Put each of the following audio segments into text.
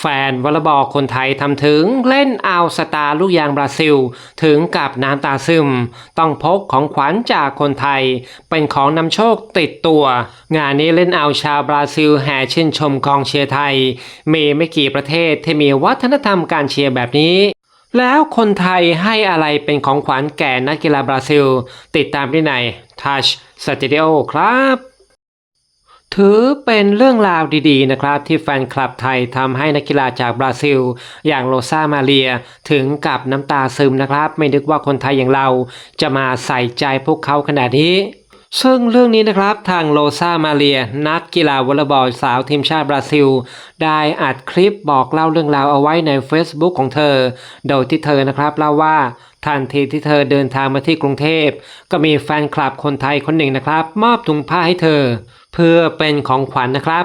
แฟนวอลเลย์บอลคนไทยทำถึงเล่นเอาสตาร์ลูกยางบราซิล ถึงกับน้ำตาซึม ต้องพกของขวัญจากคนไทย เป็นของนำโชคติดตัว งานนี้เล่นเอาชาวบราซิลแห่ชื่นชมกองเชียร์ไทย มีไม่กี่ประเทศที่มีวัฒนธรรมการเชียร์แบบนี้ แล้วคนไทยให้อะไรเป็นของขวัญแก่นักกีฬาบราซิล ติดตามที่ไหน Touch Studio ครับ ถือเป็นเรื่องราวดี ๆ นะครับ ที่แฟนคลับไทยทำให้นักกีฬาจากบราซิล อย่างโรซามาเรีย ถึงกับน้ำตาซึมนะครับ ไม่นึกว่าคนไทยอย่างเราจะมาใส่ใจพวกเขาขนาดนี้ ซึ่งเรื่องนี้นะครับทางโลซามาเรีย นักกีฬาวอลเลย์บอลสาวทีมชาติบราซิล ได้อัดคลิปบอกเล่าเรื่องราวเอาไว้ใน Facebook ของเธอ โดยที่เธอนะครับเล่าว่าทันทีที่เธอเดินทางมาที่กรุงเทพ ก็มีแฟนคลับคนไทยคนหนึ่งนะครับ มอบถุงผ้าให้เธอ เพื่อเป็นของขวัญนะครับ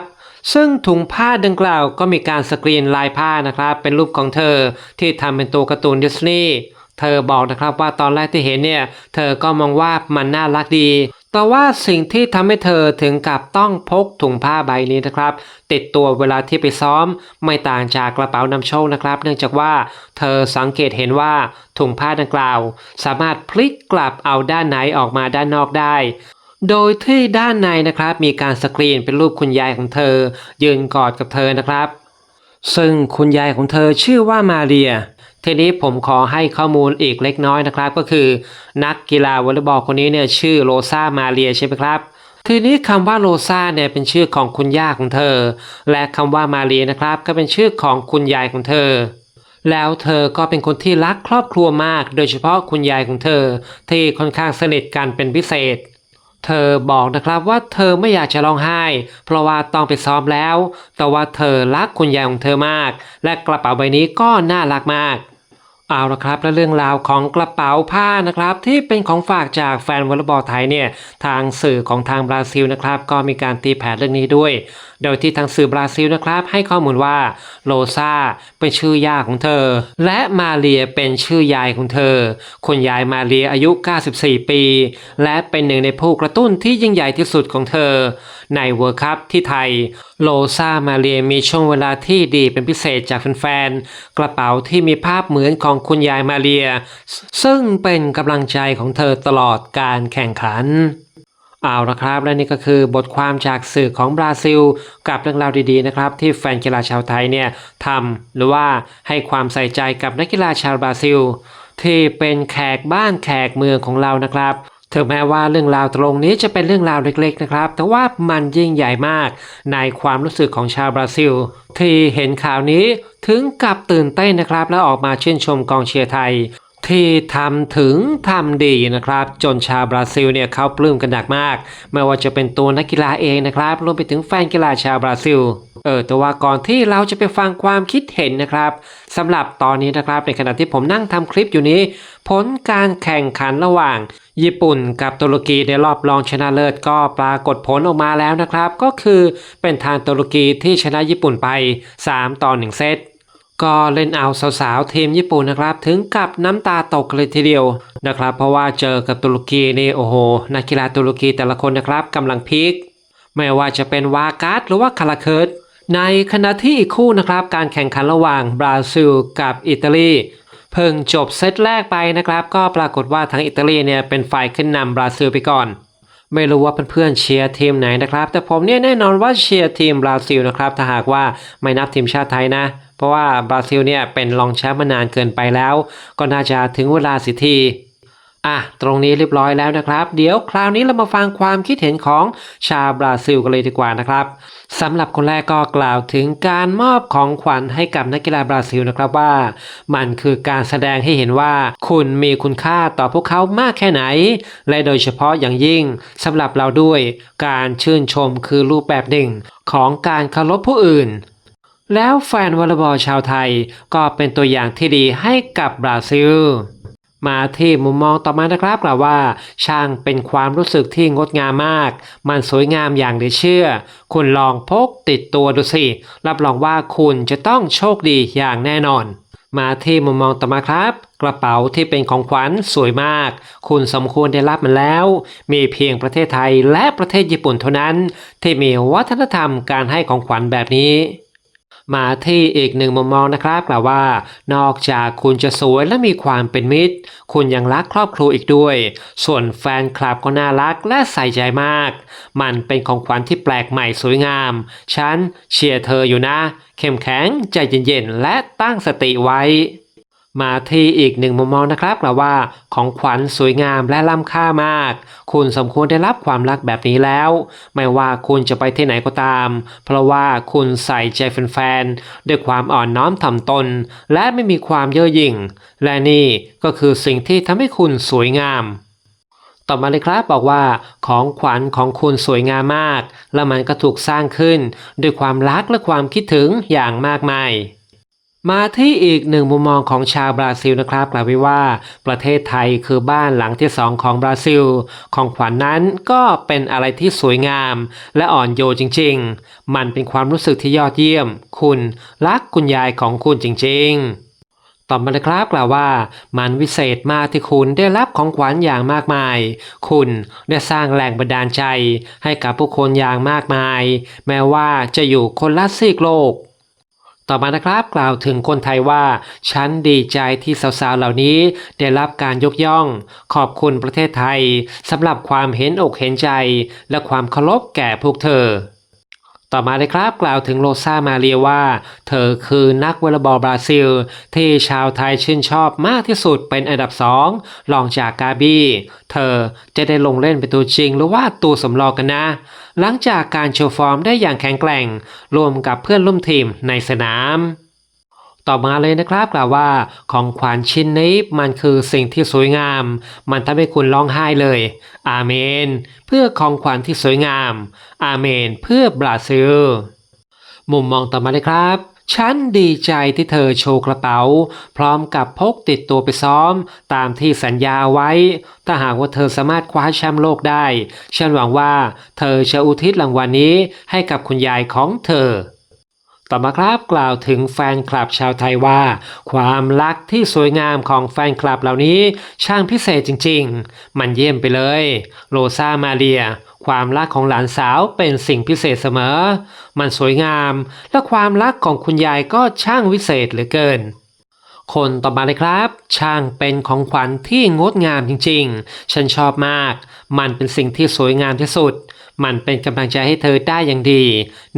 ซึ่งถุงผ้าดังกล่าวก็มีการสกรีนลายผ้านะครับ เป็นรูปของเธอที่ทำเป็นตัวการ์ตูนดิสนีย์เธอบอกนะครับว่าตอนแรกที่เห็นเนี่ย เธอก็มองว่ามันน่ารักดี แต่ว่าสิ่งที่ทำให้เธอถึงกับต้องพกถุงผ้าใบนี้นะครับ ติดตัวเวลาที่ไปซ้อม ไม่ต่างจากกระเป๋านำโชคนะครับ เนื่องจากว่าเธอสังเกตเห็นว่าถุงผ้าดังกล่าว สามารถพลิกกลับเอาด้านไหนออกมาด้านนอกได้ โดยที่ด้านในนะครับมีการสกรีนเป็นรูปคุณยายของเธอ ยืนกอดกับเธอนะครับ ซึ่งคุณยายของเธอชื่อว่ามาเรีย ทีนี้ผมขอให้ข้อมูลอีกเล็กน้อยนะครับ ก็คือนักกีฬาวอลเลย์บอลคนนี้เนี่ยชื่อโรซามาเรียใช่ไหมครับทีนี้คำว่าโรซาเนี่ยเป็นชื่อของคุณย่าของเธอ และคำว่ามาเรียนะครับ ก็เป็นชื่อของคุณยายของเธอ แล้วเธอก็เป็นคนที่รักครอบครัวมาก โดยเฉพาะคุณยายของเธอ ที่ค่อนข้างสนิทกันเป็นพิเศษ เธอบอกนะครับว่าเธอไม่อยากจะร้องไห้ เพราะว่าต้องไปซ้อมแล้ว แต่ว่าเธอรักคุณยายของเธอมาก และกระเป๋าใบนี้ก็น่ารักมาก เอาละครับและเรื่องราวของกระเป๋าผ้านะครับที่เป็นของฝากจากแฟนวอลเลย์บอลไทยเนี่ยทางสื่อของทางบราซิลนะครับก็มีการตีแผ่เรื่องนี้ด้วย โดยที่ทางสื่อบราซิลนะครับให้ข้อมูลว่าโลซาเป็นชื่อย่าของเธอ และมาเรียเป็นชื่อยายของเธอ คุณยายมาเรียอายุ 94 ปี และเป็นหนึ่งในผู้กระตุ้นที่ยิ่งใหญ่ที่สุดของเธอ ในเวิร์คัพที่ไทย โลซามาเรียมีช่วงเวลาที่ดีเป็นพิเศษจากแฟนๆ กระเป๋าที่มีภาพเหมือนของคุณยายมาเรีย ซึ่งเป็นกำลังใจของเธอตลอดการแข่งขันเอาละครับ และนี่ก็คือบทความจากสื่อของบราซิล กับเรื่องราวดีๆนะครับ ที่แฟนกีฬาชาวไทยเนี่ยทำหรือว่าให้ความใส่ใจกับนักกีฬาชาวบราซิล ที่เป็นแขกบ้านแขกเมืองของเรานะครับ ถึงแม้ว่าเรื่องราวตรงนี้จะเป็นเรื่องราวเล็กๆนะครับ แต่ว่ามันยิ่งใหญ่มากในความรู้สึกของชาวบราซิล ที่เห็นข่าวนี้ถึงกับตื่นเต้นนะครับ และออกมาชื่นชมกองเชียร์ไทย ที่ทำถึงทำดีนะครับ จนชาวบราซิลเนี่ยเขาปลื้มกันหนักมาก ไม่ว่าจะเป็นตัวนักกีฬาเองนะครับรวมไปถึงแฟนกีฬาชาวบราซิลเออแต่ว่าก่อนที่เราจะไปฟังความคิดเห็นนะครับสำหรับตอนนี้นะครับในขณะที่ผมนั่งทำคลิปอยู่นี้ ผลการแข่งขันระหว่าง ญี่ปุ่นกับตุรกีในรอบรองชนะเลิศก็ปรากฏผลออกมาแล้วนะครับ ก็คือเป็นทางตุรกีที่ชนะญี่ปุ่นไป 3 ต่อ 1 เซต ก็เล่นเอาสาวๆทีมญี่ปุ่นนะครับ ถึงกับน้ำตาตกเลยทีเดียวนะครับ เพราะว่าเจอกับตุรกีนี่โอ้โหนักกีฬาตุรกีแต่ละคนนะครับกำลังพีคไม่ว่าจะเป็นวาการ์ดหรือว่าคาราเคิร์ดในขณะที่อีกคู่นะครับการแข่งขันระหว่างบราซิลกับอิตาลีเพิ่งจบเซตแรกไปนะครับ ก็ปรากฏว่าทางอิตาลีเนี่ยเป็นฝ่ายขึ้นนำบราซิลไปก่อน ไม่รู้ว่าเพื่อนๆเชียร์ทีมไหนนะครับ แต่ผมเนี่ยแน่นอนว่าเชียร์ทีมบราซิลนะครับถ้าหากว่าไม่นับทีมชาติไทยนะ เพราะว่าบราซิลเนี่ยเป็นรองแชมป์มานานเกินไปแล้ว ก็น่าจะถึงเวลาสิทีอะตรงนี้เรียบร้อยแล้วนะครับ เดี๋ยวคราวนี้เรามาฟังความคิดเห็นของชาวบราซิลกันเลยดีกว่านะครับสำหรับคนแรกก็กล่าวถึงการมอบของขวัญให้กับนักกีฬาบราซิลนะครับว่า มันคือการแสดงให้เห็นว่า คุณมีคุณค่าต่อพวกเขามากแค่ไหน และโดยเฉพาะอย่างยิ่งสำหรับเราด้วย การชื่นชมคือรูปแบบหนึ่ง ของการเคารพผู้อื่น แล้วแฟนวอลเลย์บอลชาวไทยก็เป็นตัวอย่างที่ดีให้กับบราซิล มาที่มุมมองต่อมานะครับกล่าวว่า ช่างเป็นความรู้สึกที่งดงามมาก มันสวยงามอย่างเหลือเชื่อ คุณลองพกติดตัวดูสิ รับรองว่าคุณจะต้องโชคดีอย่างแน่นอน มาที่มุมมองต่อมาครับ กระเป๋าที่เป็นของขวัญสวยมาก คุณสมควรได้รับมันแล้ว มีเพียงประเทศไทยและประเทศญี่ปุ่นเท่านั้น ที่มีวัฒนธรรมการให้ของขวัญแบบนี้ มาที่อีกหนึ่งมุมมองนะครับกล่าวว่า นอกจากคุณจะสวยและมีความเป็นมิตร คุณยังรักครอบครัวอีกด้วย ส่วนแฟนคลับก็น่ารักและใส่ใจมาก มันเป็นของขวัญที่แปลกใหม่สวยงาม ฉันเชียร์เธออยู่นะ เข้มแข็งใจเย็นๆและตั้งสติไว้ มาที่อีกหนึ่งมุมมองนะครับกล่าวว่าของขวัญสวยงามและล้ำค่ามาก คุณสมควรได้รับความรักแบบนี้แล้ว ไม่ว่าคุณจะไปที่ไหนก็ตาม เพราะว่าคุณใส่ใจแฟนๆด้วยความอ่อนน้อมถ่อมตน และไม่มีความเย่อหยิ่ง และนี่ก็คือสิ่งที่ทำให้คุณสวยงาม ต่อมาเลยครับบอกว่าของขวัญของคุณสวยงามมาก และมันก็ถูกสร้างขึ้น ด้วยความรักและความคิดถึงอย่างมากมาย มาที่อีกหนึ่งมุมมองของชาวบราซิลนะครับกล่าวไว้ว่าประเทศไทยคือบ้านหลังที่สองของบราซิล ของขวัญนนั้นก็เป็นอะไรที่สวยงาม และอ่อนโยนจริง ๆ มันเป็นความรู้สึกที่ยอดเยี่ยม คุณรักคุณยายของคุณจริง ๆต่อมาเลยครับกล่าวว่า มันวิเศษมากที่คุณได้รับของขวัญอย่างมากมาย คุณได้สร้างแรงบันดาลใจให้กับผู้คนอย่างมากมาย แม้ว่าจะอยู่คนละซีกโลก ต่อมานะครับ กล่าวถึงคนไทยว่า ฉันดีใจที่สาวๆเหล่านี้ได้รับการยกย่อง ขอบคุณประเทศไทยสำหรับความเห็นอกเห็นใจ และความเคารพแก่พวกเธอ ต่อมาเลยครับกล่าวถึงโรซามาเรียว่า เธอคือนักวอลเลย์บอลบราซิล ที่ชาวไทยชื่นชอบมากที่สุดเป็นอันดับสองรองจากกาบี้ เธอจะได้ลงเล่นเป็นตัวจริงหรือว่าตัวสำรองกันนะ หลังจากการโชว์ฟอร์มได้อย่างแข็งแกร่ง รวมกับเพื่อนร่วมทีมในสนาม ต่อมาเลยนะครับกล่าวว่าของขวัญชิ้นนี้มันคือสิ่งที่สวยงาม มันทำให้คุณร้องไห้เลย อาเมน เพื่อของขวัญที่สวยงาม อาเมน เพื่อบราซิล มุมมองต่อมาเลยครับ ฉันดีใจที่เธอโชว์กระเป๋า พร้อมกับพกติดตัวไปซ้อม ตามที่สัญญาไว้ ถ้าหากว่าเธอสามารถคว้าแชมป์โลกได้ ฉันหวังว่า เธอจะอุทิศรางวัลนนี้ให้กับคุณยายของเธอ ต่อมาครับกล่าวถึงแฟนคลับชาวไทยว่า ความรักที่สวยงามของแฟนคลับเหล่านี้ช่างพิเศษจริง ๆ มันเยี่ยมไปเลย โรซามาเรีย ความรักของหลานสาวเป็นสิ่งพิเศษเสมอ มันสวยงาม และความรักของคุณยายก็ช่างวิเศษเหลือเกินคนต่อมาเลยครับ ช่างเป็นของขวัญที่งดงามจริงๆ ฉันชอบมาก มันเป็นสิ่งที่สวยงามที่สุด มันเป็นกำลังใจให้เธอได้อย่างดี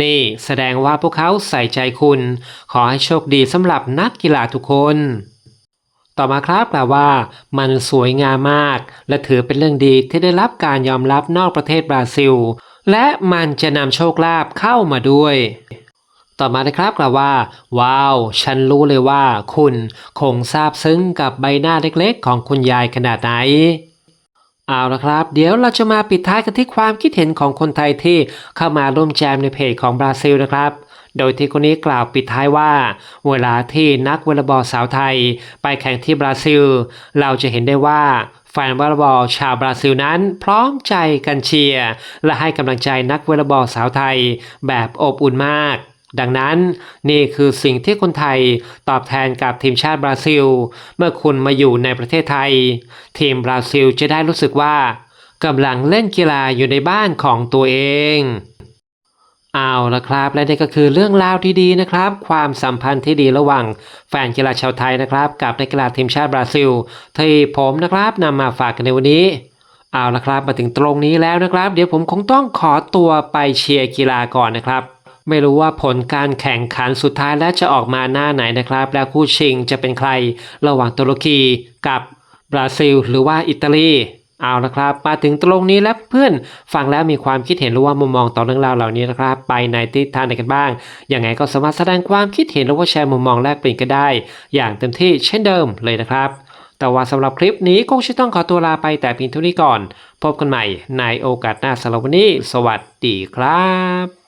นี่แสดงว่าพวกเขาใส่ใจคุณ ขอให้โชคดีสำหรับนักกีฬาทุกคนต่อมาครับกล่าวว่ามันสวยงามมาก และถือเป็นเรื่องดีที่ได้รับการยอมรับนอกประเทศบราซิล และมันจะนำโชคลาภเข้ามาด้วย ต่อมานะครับกล่าวว่า ว้าว ฉันรู้เลยว่าคุณคงซาบซึ้งกับใบหน้าเล็กๆ ของคุณยายขนาดไหน เอาละครับ เดี๋ยวเราจะมาปิดท้ายกันที่ความคิดเห็นของคนไทยที่เข้ามาร่วมแจมในเพจของบราซิลนะครับ โดยที่คนนี้กล่าวปิดท้ายว่า เวลาที่นักวอลเลย์บอลสาวไทย ไปแข่งที่บราซิล เราจะเห็นได้ว่าแฟนวอลเลย์บอลชาวบราซิลนั้นพร้อมใจกันเชียร์และให้กำลังใจนักวอลเลย์บอลสาวไทย แบบอบอุ่นมาก ดังนั้นนี่คือสิ่งที่คนไทยตอบแทนกับทีมชาติบราซิล เมื่อคุณมาอยู่ในประเทศไทย ทีมบราซิลจะได้รู้สึกว่ากำลังเล่นกีฬาอยู่ในบ้านของตัวเองเอาละครับ และนี่ก็คือเรื่องราวที่ดีนะครับ ความสัมพันธ์ที่ดีระหว่างแฟนกีฬาชาวไทยนะครับ กับนักกีฬาทีมชาติบราซิล ที่ผมนะครับนำมาฝากกันในวันนี้เอาละครับมาถึงตรงนี้แล้วนะครับ เดี๋ยวผมคงต้องขอตัวไปเชียร์กีฬาก่อนนะครับ ไม่รู้ว่าผลการแข่งขันสุดท้ายแล้วจะออกมาหน้าไหนนะครับ แล้วคู่ชิงจะเป็นใครระหว่างตุรกีกับบราซิล หรือว่าอิตาลีเอาละครับ มาถึงตรงนี้แล้วเพื่อนฟังแล้วมีความคิดเห็นหรือว่ามุมมองต่อเรื่องราวเหล่านี้นะครับ ไปในทิศทางไหนกันบ้าง ยังไงก็สามารถแสดงความคิดเห็นหรือว่าแชร์มุมมองแลกเปลี่ยนกันได้ อย่างเต็มที่เช่นเดิมเลยนะครับ แต่ว่าสำหรับคลิปนี้คงจะต้องขอตัวลาไปแต่เพียงเท่านี้ก่อน พบกันใหม่ในโอกาสหน้าสำหรับวันนี้ สวัสดีครับ